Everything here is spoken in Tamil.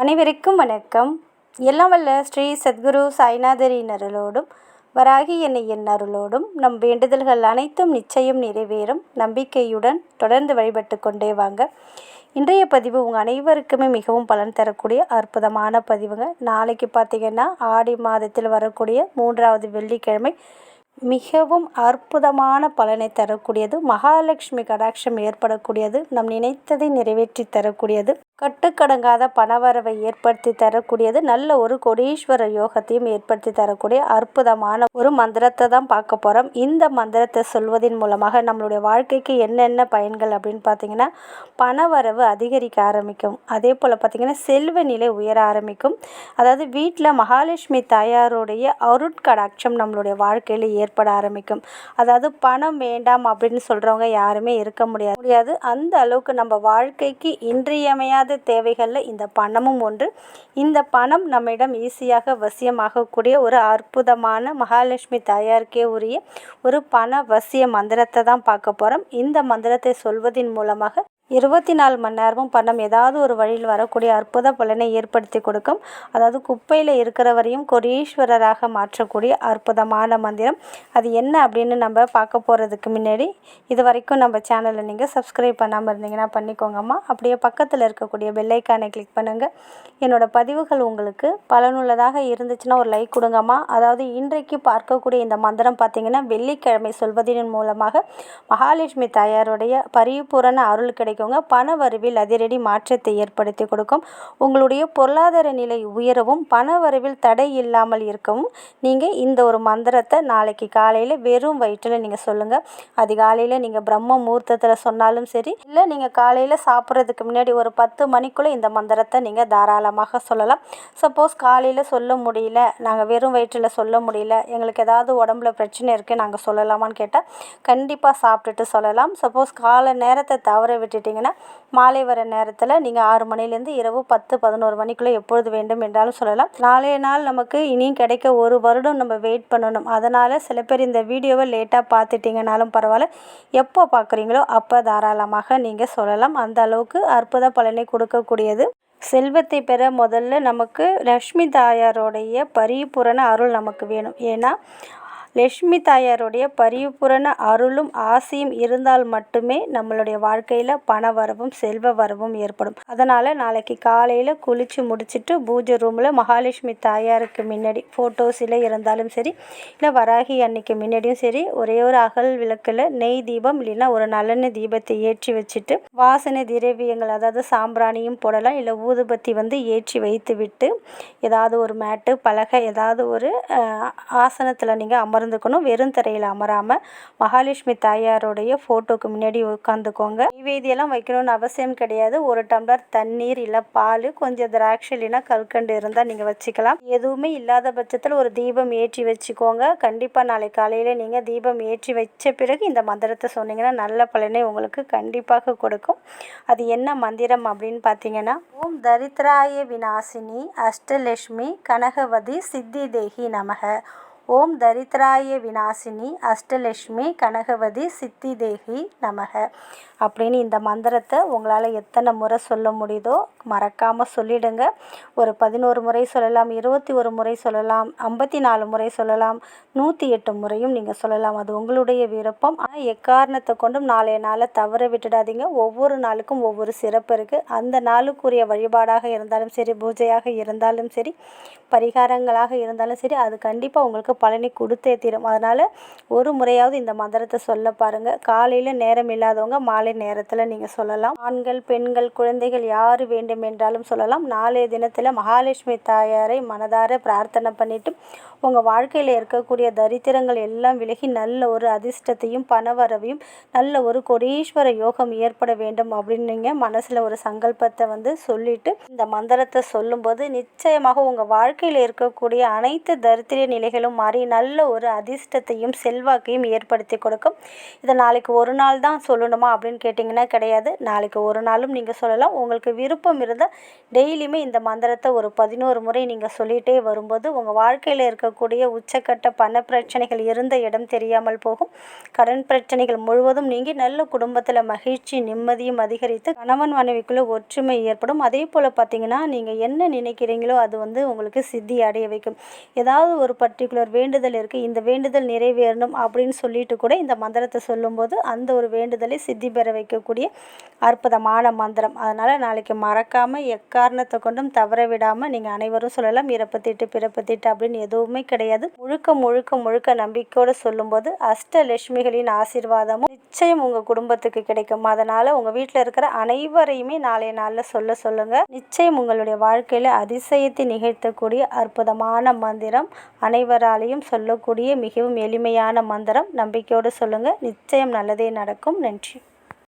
அனைவருக்கும் வணக்கம். எல்லாம் வல்ல ஸ்ரீ சத்குரு சாய்நாதரின் அருளோடும் வராகி என்னையின் அருளோடும் நம் வேண்டுதல்கள் அனைத்தும் நிச்சயம் நிறைவேறும். நம்பிக்கையுடன் தொடர்ந்து வழிபட்டு கொண்டே வாங்க. இன்றைய பதிவு உங்கள் அனைவருக்குமே மிகவும் பலன் தரக்கூடிய அற்புதமான பதிவுங்க. நாளைக்கு பார்த்தீங்கன்னா ஆடி மாதத்தில் வரக்கூடிய மூன்றாவது வெள்ளிக்கிழமை மிகவும் அற்புதமான பலனை தரக்கூடியது. மகாலட்சுமி கடாட்சம் ஏற்படக்கூடியது. நம் நினைத்ததை நிறைவேற்றி தரக்கூடியது. கட்டுக்கடங்காத பணவரவை ஏற்படுத்தி தரக்கூடியது நல்ல ஒரு கொடீஸ்வர யோகத்தையும் ஏற்படுத்தி தரக்கூடிய அற்புதமான ஒரு மந்திரத்தை தான் பார்க்க போகிறோம் இந்த மந்திரத்தை சொல்வதன் மூலமாக நம்மளுடைய வாழ்க்கைக்கு என்னென்ன பயன்கள் அப்படின்னு பார்த்தீங்கன்னா பணவரவு அதிகரிக்க ஆரம்பிக்கும். அதே போல் பார்த்திங்கன்னா செல்வ நிலை உயர ஆரம்பிக்கும். அதாவது வீட்டில் மகாலட்சுமி தாயாருடைய அருட்கடாட்சம் நம்மளுடைய வாழ்க்கையில் ஏற்பட ஆரம்பிக்கும். அதாவது பணம் வேண்டாம் அப்படின்னு சொல்கிறவங்க யாருமே இருக்க முடியாது. முடியாது. அந்த அளவுக்கு நம்ம வாழ்க்கைக்கு இன்றியமையாத தேவைகளில் இந்த பணமும் ஒன்று. இந்த பணம் நம்மிடம் ஈஸியாக வசியமாகக்கூடிய ஒரு அற்புதமான மகாலட்சுமி தாயாருக்கே உரிய ஒரு பண வசிய மந்திரத்தை தான் பார்க்க போகிறோம் இந்த மந்திரத்தை சொல்வதின் மூலமாக இருபத்தி நாலு மணி நேரமும் பணம் ஏதாவது ஒரு வழியில் வரக்கூடிய அற்புத பலனை ஏற்படுத்தி கொடுக்கும். அதாவது குப்பையில் இருக்கிறவரையும் கொரீஸ்வரராக மாற்றக்கூடிய அற்புதமான மந்திரம். அது என்ன அப்படின்னு நம்ம பார்க்க போகிறதுக்கு முன்னாடி இது வரைக்கும் நம்ம சேனலை நீங்கள் சப்ஸ்கிரைப் பண்ணாமல் இருந்தீங்கன்னா பண்ணிக்கோங்கம்மா. அப்படியே பக்கத்தில் இருக்கக்கூடிய பெல்லைக்கானை கிளிக் பண்ணுங்கள் என்னோடய பதிவுகள் உங்களுக்கு பலனுள்ளதாக இருந்துச்சுன்னா ஒரு லைக் கொடுங்கம்மா. அதாவது இன்றைக்கு பார்க்கக்கூடிய இந்த மந்திரம் பார்த்திங்கன்னா வெள்ளிக்கிழமை சொல்வதன் மூலமாக மகாலட்சுமி தாயாருடைய பரிபூரண அருள் கிடைக்கும். கிடைக்குங்க பண வரவில் அதிரடி மாற்றத்தை ஏற்படுத்தி கொடுக்கும். உங்களுடைய பொருளாதார நிலை உயரவும் பண வரவில் தடை இல்லாமல் இருக்கவும் நீங்கள் இந்த ஒரு மந்திரத்தை நாளைக்கு காலையில் வெறும் வயிற்றில் நீங்கள் சொல்லுங்கள் அதிகாலையில் நீங்கள் பிரம்ம முகூர்த்தத்தில் சொன்னாலும் சரி இல்லை நீங்கள் காலையில் சாப்பிட்றதுக்கு முன்னாடி ஒரு பத்து மணிக்குள்ளே இந்த மந்திரத்தை நீங்கள் தாராளமாக சொல்லலாம். சப்போஸ் காலையில் சொல்ல முடியல நாங்கள் வெறும் வயிற்றில் சொல்ல முடியல எங்களுக்கு ஏதாவது உடம்புல பிரச்சனை இருக்குது நாங்கள் சொல்லலாமான்னு கேட்டால் கண்டிப்பாக சாப்பிட்டுட்டு சொல்லலாம். சப்போஸ் காலை நேரத்தை தவற விட்டுட்டு எடுத்துக்கிட்டிங்கன்னா மாலை வர நேரத்தில் நீங்கள் ஆறு மணிலேருந்து இரவு பத்து பதினோரு மணிக்குள்ளே எப்பொழுது வேண்டும் என்றாலும் சொல்லலாம். நாளைய நாள் நமக்கு இனியும் கிடைக்க ஒரு வருடம் நம்ம வெயிட் பண்ணணும். அதனால் சில பேர் இந்த வீடியோவை லேட்டாக பார்த்துட்டிங்கனாலும் பரவாயில்ல. எப்போ பார்க்குறீங்களோ அப்போ தாராளமாக நீங்கள் சொல்லலாம். அந்த அளவுக்கு அற்புத பலனை கொடுக்கக்கூடியது. செல்வத்தை பெற முதல்ல நமக்கு லக்ஷ்மி தாயாரோடைய பரிபூரண அருள் நமக்கு வேணும். ஏன்னா லக்ஷ்மி தாயாருடைய பரிபூரண அருளும் ஆசையும் இருந்தால் மட்டுமே நம்மளுடைய வாழ்க்கையில் பண வரவும் செல்வ வரவும் ஏற்படும். அதனால் நாளைக்கு காலையில் குளித்து முடிச்சுட்டு பூஜை ரூமில் மகாலட்சுமி தாயாருக்கு முன்னாடி ஃபோட்டோஸில் இருந்தாலும் சரி இல்லை வராகி அன்னைக்கு முன்னாடியும் சரி ஒரே ஒரு அகல் விளக்கில் நெய் தீபம் இல்லைன்னா ஒரு நல்லெண்ணெய் தீபத்தை ஏற்றி வச்சுட்டு வாசனை திரவியங்கள் அதாவது சாம்பிராணியும் போடலாம் இல்லை ஊதுபத்தி வந்து ஏற்றி வைத்து விட்டு ஏதாவது ஒரு மேட்டு பலகை ஏதாவது ஒரு ஆசனத்தில் நீங்கள் அமர் அமர்ந்துக்கணும் வெறும் தரையில் அமராமல் மகாலட்சுமி தாயாருடைய ஃபோட்டோக்கு முன்னாடி உட்காந்துக்கோங்க நைவேதியெல்லாம் வைக்கணும்னு அவசியம் கிடையாது. ஒரு டம்ளர் தண்ணீர் இல்லை பால் கொஞ்சம் திராட்சை இல்லைன்னா கல்கண்டு இருந்தால் நீங்கள் வச்சுக்கலாம். எதுவுமே இல்லாத பட்சத்தில் ஒரு தீபம் ஏற்றி வச்சுக்கோங்க. கண்டிப்பாக நாளை காலையில் நீங்கள் தீபம் ஏற்றி வச்ச பிறகு இந்த மந்திரத்தை சொன்னீங்கன்னா நல்ல பலனை உங்களுக்கு கண்டிப்பாக கொடுக்கும். அது என்ன மந்திரம் அப்படின்னு பார்த்தீங்கன்னா ஓம் தரித்ராய விநாசினி அஷ்டலட்சுமி கனகவதி சித்தி தேகி நமக. ஓம் தரித்ராய விநாசினி அஷ்டலட்சுமி கனகவதி சித்தி தேகி நமக. அப்படின்னு இந்த மந்திரத்தை உங்களால் எத்தனை முறை சொல்ல முடியுதோ மறக்காமல் சொல்லிடுங்க. ஒரு பதினோரு முறை சொல்லலாம் இருபத்தி ஒரு முறை சொல்லலாம் ஐம்பத்தி நாலு முறை சொல்லலாம் நூற்றி எட்டு முறையும் நீங்கள் சொல்லலாம். அது உங்களுடைய விருப்பம். ஆனால் எக்காரணத்தை கொண்டும் நாளைய நாளை தவற விட்டுடாதீங்க. ஒவ்வொரு நாளுக்கும் ஒவ்வொரு சிறப்பு இருக்குது அந்த நாளுக்குரிய வழிபாடாக இருந்தாலும் சரி பூஜையாக இருந்தாலும் சரி பரிகாரங்களாக இருந்தாலும் சரி அது கண்டிப்பாக உங்களுக்கு பலனை கொடுத்தே தீரும். அதனால் ஒரு முறையாவது இந்த மந்திரத்தை சொல்ல பாருங்கள் காலையில் நேரம் இல்லாதவங்க மாலை நேரத்தில் நீங்கள் சொல்லலாம். ஆண்கள் பெண்கள் குழந்தைகள் யார் வேண்டும் என்றாலும் சொல்லலாம். நாளைய தினத்தில் மகாலட்சுமி தாயாரை மனதார பிரார்த்தனை பண்ணிவிட்டு உங்கள் வாழ்க்கையில் இருக்கக்கூடிய தரித்திரங்கள் எல்லாம் விலகி நல்ல ஒரு அதிர்ஷ்டத்தையும் பணவரவையும் நல்ல ஒரு கொடீஸ்வர யோகம் ஏற்பட வேண்டும் அப்படின்னு நீங்கள் மனசில் ஒரு சங்கல்பத்தை வந்து சொல்லிவிட்டு இந்த மந்திரத்தை சொல்லும்போது நிச்சயமாக உங்கள் வாழ்க்கையில் இருக்கக்கூடிய அனைத்து தரித்திர நிலைகளும் மாறி மாறி நல்ல ஒரு அதிர்ஷ்டத்தையும் செல்வாக்கையும் ஏற்படுத்தி கொடுக்கும். இதை நாளைக்கு ஒரு நாள் தான் சொல்லணுமா அப்படின்னு கேட்டிங்கன்னா கிடையாது. நாளைக்கு ஒரு நாளும் நீங்கள் சொல்லலாம். உங்களுக்கு விருப்பம் இருந்தால் டெய்லியுமே இந்த மந்திரத்தை ஒரு பதினோரு முறை நீங்கள் சொல்லிகிட்டே வரும்போது உங்கள் வாழ்க்கையில் இருக்கக்கூடிய உச்சக்கட்ட பண பிரச்சனைகள் இருந்த இடம் தெரியாமல் போகும். கடன் பிரச்சனைகள் முழுவதும் நீங்கி நல்ல குடும்பத்தில் மகிழ்ச்சி நிம்மதியும் அதிகரித்து கணவன் மனைவிக்குள்ளே ஒற்றுமை ஏற்படும். அதே போல் பார்த்தீங்கன்னா நீங்கள் என்ன நினைக்கிறீங்களோ அது வந்து உங்களுக்கு சித்தி அடைய வைக்கும். ஏதாவது ஒரு பர்டிகுலர் வேண்டுதல் இருக்குது இந்த வேண்டுதல் நிறைவேறணும் அப்படின்னு சொல்லிட்டு கூட இந்த மந்திரத்தை சொல்லும்போது அந்த ஒரு வேண்டுதலை சித்தி பெற வைக்கக்கூடிய அற்புதமான மந்திரம். அதனால் நாளைக்கு மறக்காமல் எக்காரணத்தை கொண்டும் தவற விடாமல் நீங்கள் அனைவரும் சொல்லலாம். இறப்பு திட்டு பிறப்பு திட்டு அப்படின்னு எதுவுமே கிடையாது. முழுக்க முழுக்க முழுக்க நம்பிக்கையோடு சொல்லும்போது அஷ்டலட்சுமிகளின் ஆசீர்வாதமும் நிச்சயம் உங்கள் குடும்பத்துக்கு கிடைக்கும். அதனால் உங்கள் வீட்டில் இருக்கிற அனைவரையுமே நாளைய நாளில் சொல்ல சொல்லுங்கள் நிச்சயம் உங்களுடைய வாழ்க்கையில் அதிசயத்தை நிகழ்த்தக்கூடிய அற்புதமான மந்திரம் அனைவரால் அனைவராலையும் சொல்லக்கூடிய மிகவும் எளிமையான மந்திரம். நம்பிக்கையோடு சொல்லுங்கள் நிச்சயம் நல்லதே நடக்கும். நன்றி.